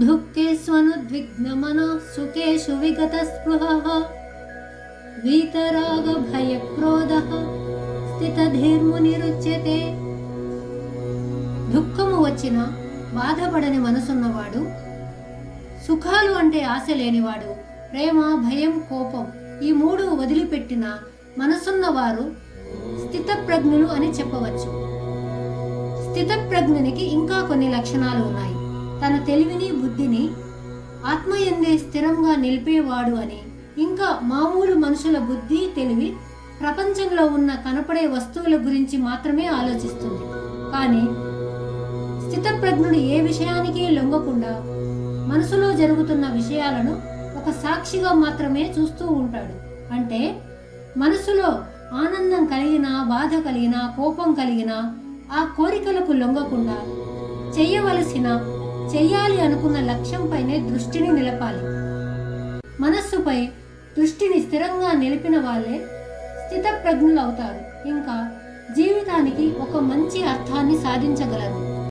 దుఃఖేష్వనుద్విగ్నమన సుఖేషు విగత స్పృహ వీతరాగ స్థితధీర్మునిరుచ్యతే దుఃఖము వచ్చిన బాధపడని మనసున్నవాడు సుఖాలు అంటే ఆశ లేనివాడు ప్రేమ భయం కోపం ఈ మూడు వదిలిపెట్టిన మనసున్నవారు స్థితప్రజ్ఞులు అని చెప్పవచ్చు. స్థితప్రజ్ఞునికి ఇంకా కొన్ని లక్షణాలు ఉన్నాయి. తన తెలివిని బుద్ధిని ఆత్మయందే స్థిరంగా నిలిపేవాడు అని. ఇంకా మామూలు మనుషుల బుద్ధి తెలివి ప్రపంచంలో ఉన్న కనపడే వస్తువుల గురించి మాత్రమే ఆలోచిస్తుంది. కానీ స్థితప్రజ్ఞుడు ఏ విషయానికి లొంగకుండా మనసులో జరుగుతున్న విషయాలను ఒక సాక్షిగా మాత్రమే చూస్తూ ఉంటాడు. అంటే మనసులో ఆనందం కలిగినా బాధ కలిగినా కోపం కలిగినా ఆ కోరికలకు లొంగకుండా చేయవలసిన చెయ్యాలి అనుకున్న లక్ష్యంపైనే దృష్టిని నిలపాలి. మనస్సుపై దృష్టిని స్థిరంగా నిలిపిన వాళ్ళే స్థితప్రజ్ఞులవుతారు. ఇంకా జీవితానికి ఒక మంచి అర్థాన్ని సాధించగలరు.